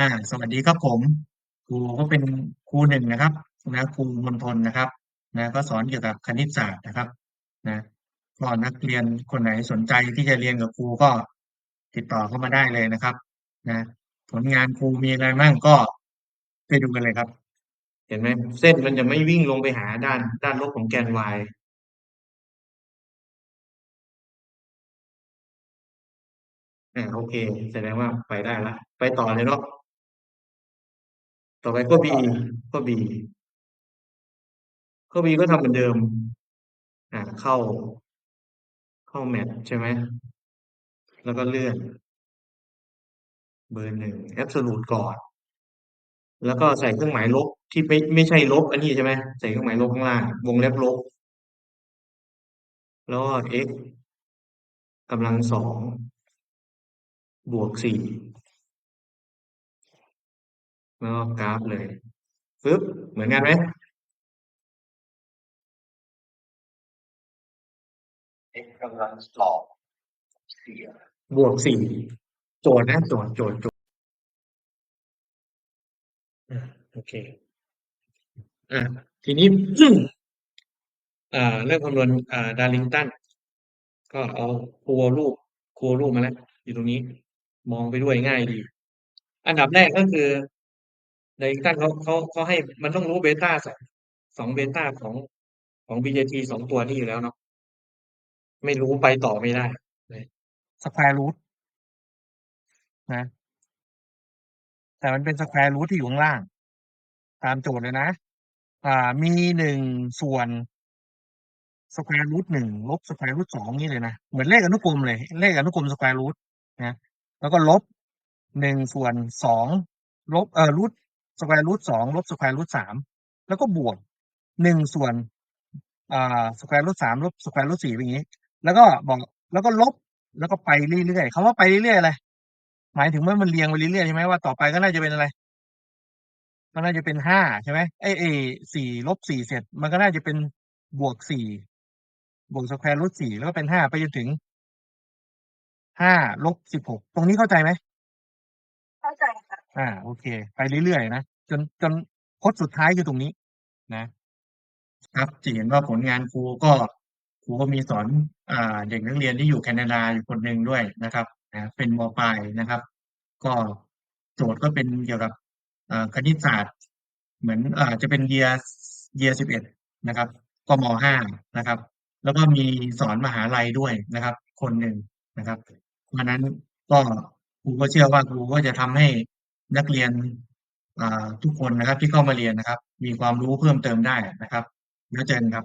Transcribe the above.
อ่า สวัสดีครับผม ครูก็เป็นครูหนึ่งนะครับ นะครูมณฑลนะครับ นะก็สอนเกี่ยวกับคณิตศาสตร์นะครับ นะก็นักเรียนคนไหนสนใจที่จะเรียนกับครูก็ติดต่อเข้ามาได้เลยนะครับ นะ ผลงานครูมีอะไรมั่งก็ไปดูกันเลยครับ เห็นไหมเส้นมันจะไม่วิ่งลงไปหาด้านด้านลบของแกน y อ่าโอเค แสดงว่าไปได้ล้วไปต่อเลยเนาะ ต่อไปข้อ B ข้อ B ข้อ B ก็ทำเหมือนเดิม อ่า เข้า เข้า Math ใช่ไหม แล้วก็เลื่อน เบอร์1 absolute ก่อน แล้วก็ใส่เครื่องหมายลบที่ไม่ไม่ใช่ลบ อันนี้ใช่ไหม ใส่เครื่องหมายลบข้างล่าง วงเล็บลบ แล้วก็ x กำลัง2บวก4 แล้วก็กราฟเลยปึ๊บเหมือนกันไหม? x กำลัง2 4บวก4โจทย์นะโจทย์โจทย์โจทย์อาโอเคอาทีนี้อ่าเรื่องคำนวณอ่า Darlington ก็เอาครูเอารูปครูเอารูปมาแล้วอยู่ตรงนี้ มองไปด้วยง่ายดี อันดับแรกก็คือ Darlington เขาเขาเขาให้มันต้องรู้เบต้า2 2เบต้าของของ BJT 2ตัวนี้อยู่แล้วเนาะไม่รู้ไปต่อไม่ได้นะ square root นะ แต่มันเป็น square root ที่อยู่ข้างล่าง ตามโจทย์เลยนะ อ่า มี1ส่วน square root 1ลบ square root 2งี้เลยนะ เหมือนเลขอนุกรมเลย เลขอนุกรม square root นะ แล้วก็ลบ1ส่วน2ลบเอ่อรูท root square root 2ลบ square root 3แล้วก็บวก1ส่วนอ่า square root 3ลบ square root 4เป็นอย่างงี้ แล้วก็บอกแล้วก็ลบแล้วก็ไปเรื่อยๆคำว่าไปเรื่อยๆอะไรหมายถึงว่ามันเรียงไปเรื่อยๆใช่ไหมว่าต่อไปก็น่าจะเป็นอะไรก็น่าจะเป็น5ใช่ไหมเอ๊ยไอ้4ลบ4เสร็จ มันก็น่าจะเป็นบวก4บวก square root 4แล้วก็เป็น5ไปจนถึง5ลบ16ตรงนี้เข้าใจไหม?เข้าใจค่ะอาโอเค ไปเรื่อยๆนะ จน จนพจน์สุดท้ายคือตรงนี้ นะ ครับ จะเห็นว่าผลงานครูก็ ครูก็มีสอน อ่า เด็กนักเรียนที่อยู่แคนาดาอยู่คนหนึ่งด้วยนะครับ นะ เป็น ม.ปลายนะครับ ก็โจทย์ก็เป็นเกี่ยวกับอ่าคณิตศาสตร์ เหมือน อ่า จะเป็น Year Year 11 นะครับ ก็ ม.5 นะครับ แล้วก็มีสอนมหาลัยด้วยนะครับ คนหนึ่งนะครับเพราะนั้นก็ ครูก็เชื่อว่า ครูก็จะทำให้นักเรียน อ่า ทุกคนนะครับที่เข้ามาเรียนนะครับ มีความรู้เพิ่มเติมได้นะครับ แล้วเจอกันครับ